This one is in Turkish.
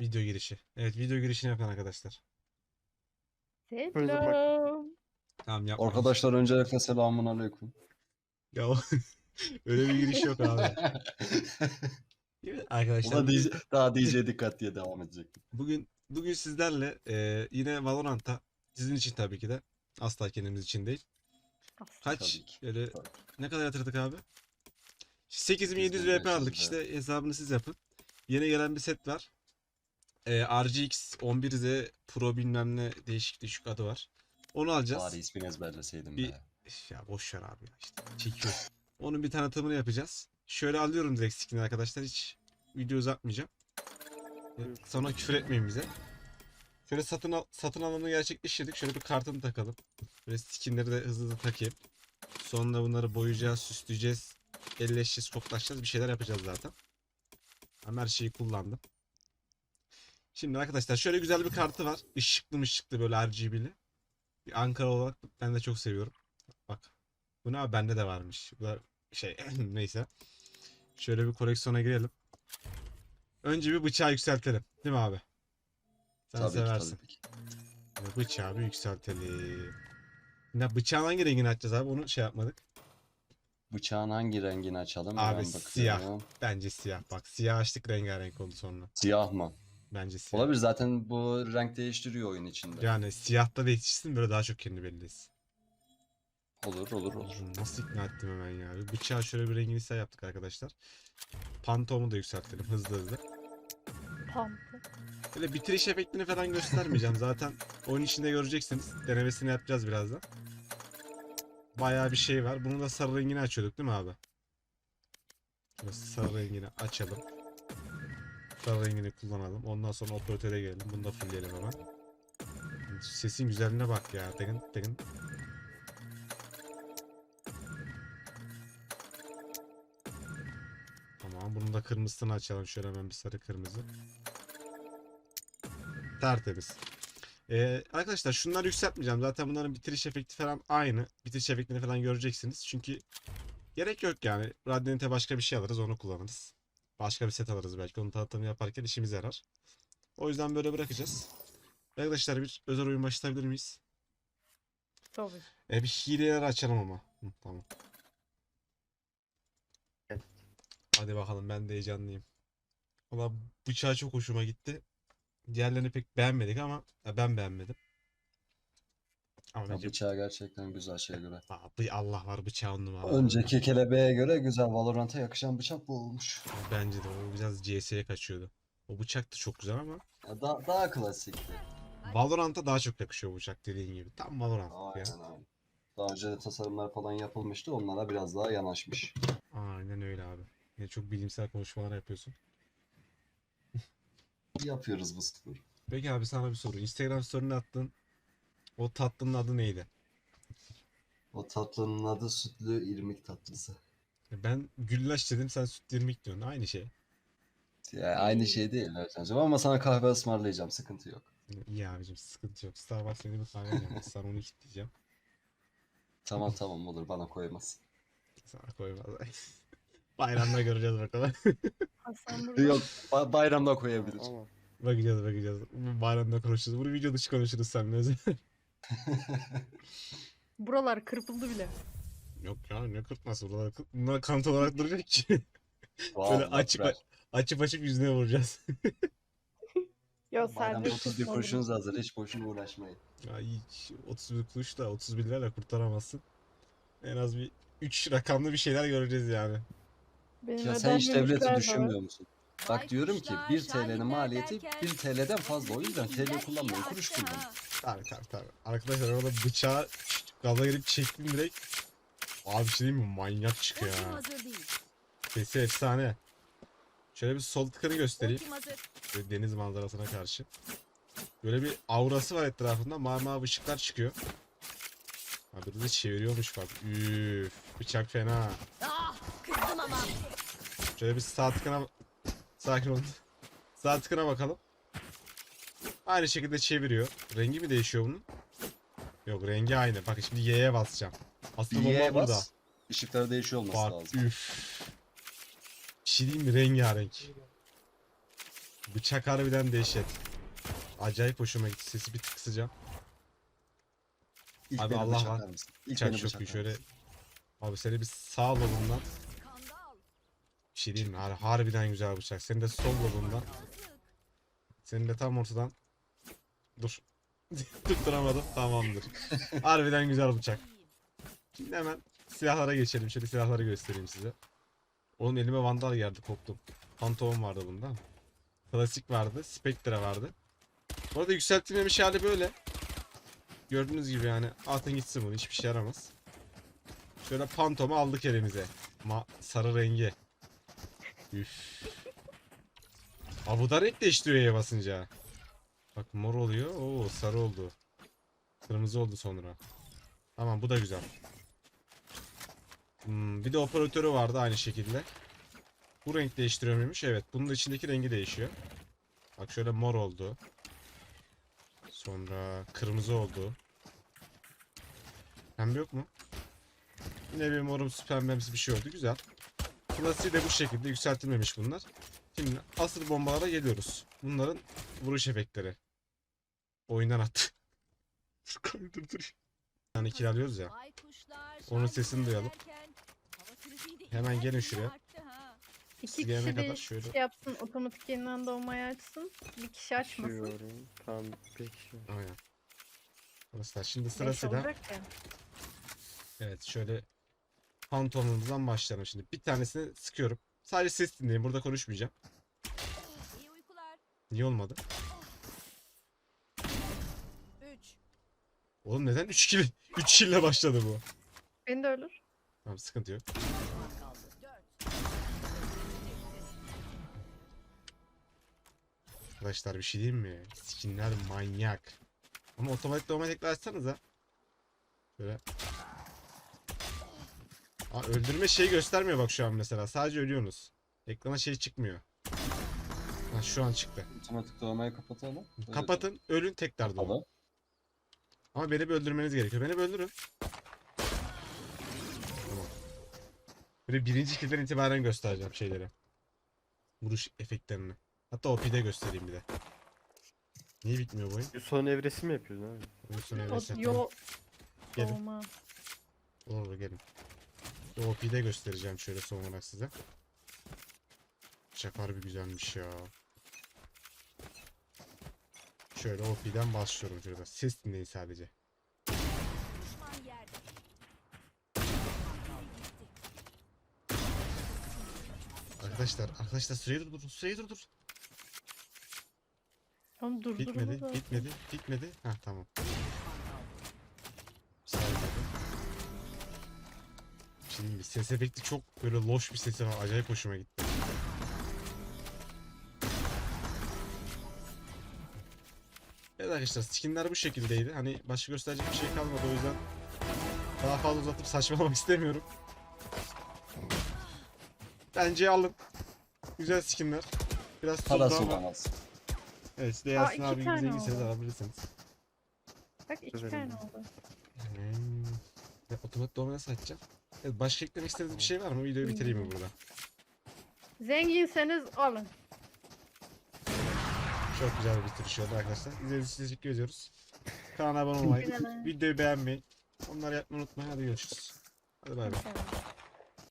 Video girişi. Evet video girişini yapın arkadaşlar. Selam. Tamam yapma. Arkadaşlar öncelikle selamun aleyküm. Ya o- öyle bir giriş yok abi. Değil mi? Arkadaşlar bugün, DJ, daha DJ dikkat diye devam edecek. bugün bugün sizlerle e, yine Valorant'ta sizin için tabii ki de asla kendimiz için değil. Kaç öyle Tabii. ne kadar yatırdık abi? 8700 VP 8500 aldık işte hesabını siz yapın. Yeni gelen bir set var. E, RGX 11Z Pro bilmem ne değişik değişik adı var. Onu alacağız. Bari ismini ezberleseydim Bir- be. Ya boş ver abi ya işte çekiyor. Onun bir tanıtımını yapacağız. Şöyle alıyorum direkt skin'i arkadaşlar hiç video uzatmayacağım. Sonra küfür etmeyin bize. Şöyle satın al satın alımını gerçekleştirdik. Şöyle bir kartını takalım. Böyle skinleri de hızlı hızlı takayım. Sonra bunları boyayacağız, süsleyeceğiz, elleşeceğiz, koklaşacağız. Bir şeyler yapacağız zaten. Ama her şeyi kullandım. Şimdi arkadaşlar şöyle güzel bir kartı var. Işıklı mışıklı böyle RGB'li. Bir Ankara olarak ben de çok seviyorum. Bak. Bu ne abi bende de varmış. Bu da şey neyse. Şöyle bir koleksiyona girelim. Önce bir bıçağı yükseltelim. Değil mi abi? Sen Tabii ki seversin. tabii ki. Bıçağı bir yükseltelim. Ne bıçağın hangi rengini açacağız abi? Onu şey yapmadık. Bıçağın hangi rengini açalım? Abi, Hemen siyah. Bence siyah. Bak siyah açtık rengarenk oldu sonra. Siyah mı? Bence siyah. Olabilir zaten bu renk değiştiriyor oyun içinde. Yani siyahta da yetişsin böyle daha çok kendi belli etsin. Olur olur olur. Nasıl ikna ettim hemen ya. Bir bıçağı şöyle bir rengini siyah yaptık arkadaşlar. Pantomu da yükseltelim hızlı hızlı. Pantı. Böyle bitiriş efektini falan göstermeyeceğim. Zaten oyun içinde göreceksiniz. Denemesini yapacağız birazdan. Bayağı bir şey var. Bunun da sarı rengini açıyorduk değil mi abi? Şöyle sarı rengini açalım. Sarı rengini kullanalım. Ondan sonra operatöre gelelim. Bunu da fullleyelim hemen. Sesin güzelliğine bak ya. Tıkın tıkın. Tamam. Bunun da kırmızısını açalım. Şöyle hemen bir sarı kırmızı. Tertemiz. Ee, arkadaşlar şunları yükseltmeyeceğim. Zaten bunların bitiriş efekti falan aynı. Bitiriş efektini falan göreceksiniz. Çünkü gerek yok yani. Radiant'e başka bir şey alırız onu kullanırız. Başka bir set alırız belki. Onun tanıtımını yaparken işimize yarar. O yüzden böyle bırakacağız. Arkadaşlar bir özel oyun başlatabilir miyiz? Tabii. E bir hileler açalım ama. Hı, tamam. Hadi bakalım ben de heyecanlıyım. Valla bıçağı çok hoşuma gitti. Diğerlerini pek beğenmedik ama ya ben beğenmedim. Ama Ya bence bıçağı gerçekten güzel şeye göre. Aa, bı- Allah var bıçağın numara. Önceki kelebeğe göre güzel Valorant'a yakışan bıçak bu olmuş. Bence de o biraz CS'ye kaçıyordu. O bıçak da çok güzel ama Ya daha, daha klasikti. Valorant'a daha çok yakışıyor bu bıçak dediğin gibi. Tam Valorant ya. Aynen aynen. Daha önce de tasarımlar falan yapılmıştı. Onlara biraz daha yanaşmış. Aynen öyle abi. Yine çok bilimsel konuşmalar yapıyorsun. Yapıyoruz bu sporu. Peki abi sana bir soru. Instagram story'ne attığın o tatlının adı neydi? O tatlının adı sütlü irmik tatlısı. Ben güllaç dedim sen süt irmik diyorsun. Aynı şey. Ya aynı şey değil Ercan'cığım ama sana kahve ısmarlayacağım sıkıntı yok. İyi abicim sıkıntı yok. Starbucks beni bir kahve. Sana onu kilitleyeceğim. Tamam tamam olur bana koymaz. Sana koymaz. Bayramda göreceğiz bakalım. Yok ba- bayramda koyabilir. bakacağız bakacağız. Bayramda konuşuruz. Bunu video dışı konuşuruz seninle. Buralar kırpıldı bile. Yok ya ne kırpması buralar. kırp- Bunlar kanıt olarak duracak ki. Böyle açıp açıp açıp yüzüne vuracağız. Ya Bayramda serbest 31 tutma kurşunuz hazır hiç boşuna uğraşmayın. Ya hiç 31 kuruş da 31 lirayla kurtaramazsın. En az bir 3 rakamlı bir şeyler göreceğiz yani. Benim Ya sen hiç ödenmemiş devleti galiba. düşünmüyor musun? Bak diyorum ki 1 TL'nin maliyeti 1 TL'den fazla o yüzden TL kullanmayın kuruş kullanın. Tabii tabii tabii. Arkadaşlar orada bıçağı gaza gelip çektim direkt. Abi bir şey diyeyim mi? Manyak çıkıyor ha. hazır değil. Sesi efsane. Şöyle bir sol tıkanı göstereyim. Böyle deniz manzarasına karşı. Böyle bir aurası var etrafında. Mavi mavi ışıklar çıkıyor. Abi de çeviriyormuş bak. Üf, bıçak fena. Ah, kızdım ama. Şöyle bir sağ tıkına sakin olun. Sağ tıkına bakalım. Aynı şekilde çeviriyor. Rengi mi değişiyor bunun? Yok rengi aynı. Bak şimdi Y'ye basacağım. Aslında bomba Y'ye burada. Işıkları değişiyor olması Bak lazım. üf. Bir şey diyeyim mi? Rengarenk. Bıçak harbiden dehşet. Acayip hoşuma gitti. Sesi bir tık kısacağım. İlk Abi Allah var. İlk iyi. bıçaklar Şöyle abi seni bir sağ lobundan Skandal. Şey mi? Har- harbiden güzel bıçak. Senin de sol lobundan. Senin de tam ortadan. Dur. Tutturamadım. Tamamdır. harbiden güzel bıçak. Şimdi hemen silahlara geçelim. Şöyle silahları göstereyim size. Oğlum elime Vandal geldi koptum. Phantom vardı bunda. Klasik vardı. Spectre vardı. Bu arada yükseltilmemiş hali böyle. Gördüğünüz gibi yani atın gitsin bunu hiçbir şey yaramaz. Şöyle Phantom'u aldık elimize. Ma sarı rengi. Üf. Aa bu da renk değiştiriyor E'ye basınca. Bak mor oluyor. Oo sarı oldu. Kırmızı oldu sonra. Tamam bu da güzel. Hmm, bir de operatörü vardı aynı şekilde. Bu renk değiştiriyor muymuş? Evet. Bunun içindeki rengi değişiyor. Bak şöyle mor oldu. Sonra kırmızı oldu. Pembe yok mu? Yine bir morumsu pembemsi bir şey oldu. Güzel. Klasiği de bu şekilde yükseltilmemiş bunlar. Şimdi asıl bombalara geliyoruz. Bunların vuruş efektleri. Oyundan attı. dur dur. Yani kiralıyoruz ya. Onun sesini duyalım. Hemen gelin şuraya. İki gelene kişi de kadar şöyle- şey yapsın otomatik yeniden doğmayı açsın. Bir kişi açmasın. Açıyorum. Tam bir kişi. Aynen. Arkadaşlar şimdi Beş sırasıyla olacak ya. evet şöyle Phantom'umuzdan başlayalım şimdi. Bir tanesini sıkıyorum. Sadece ses dinleyin. Burada konuşmayacağım. İyi uykular. Niye olmadı? 3. Oğlum neden 3 kill 3 kill ile başladı bu? Beni de ölür. Tamam sıkıntı yok. kaldı. 4. Arkadaşlar bir şey diyeyim mi? Skinler manyak. Ama otomatik otomatik açsanıza. Böyle. Aa, öldürme şeyi göstermiyor bak şu an mesela. Sadece ölüyorsunuz. Ekrana şey çıkmıyor. Ha, şu an çıktı. Otomatik doğmayı kapatalım. Öyle Kapatın, ölün tekrar doğun. Tamam. Ama beni bir öldürmeniz gerekiyor. Beni bir öldürün. Tamam. Böyle birinci killden itibaren göstereceğim şeyleri. Vuruş efektlerini. Hatta OP'de göstereyim bir de. Niye bitmiyor bu oyun? Son evresi mi yapıyorsun abi? Oyun sonu evresi. yo Gelin. Olur gelin. OP'de göstereceğim şöyle son olarak size. Bıçak harbi güzelmiş ya. Şöyle OP'den başlıyorum şurada. Ses dinleyin sadece. Arkadaşlar, arkadaşlar süreyi durdur, süreyi durdur. Tam durdurma Bitmedi, da. bitmedi, bitmedi. Ha tamam. Şimdi bir ses efekti çok böyle loş bir sesi var. Acayip hoşuma gitti. Evet arkadaşlar skinler bu şekildeydi. Hani başka gösterecek bir şey kalmadı o yüzden daha fazla uzatıp saçmalamak istemiyorum. Bence alın. Güzel skinler. Biraz tuzlu Parası ama. olamaz. Evet size Yasin iki abi tane zenginseniz oldu. alabilirsiniz. Bak iki Güzel tane oldu. Hmm. Ya, otomatik açacağım? Evet, başka eklemek istediğiniz bir şey var mı? Videoyu bitireyim mi burada? Zenginseniz alın. Çok güzel bir bitiriş oldu arkadaşlar. İzlediğiniz için teşekkür ediyoruz. Kanala abone olmayı, videoyu beğenmeyi, onları yapmayı unutmayın. Hadi görüşürüz. Hadi bay bay.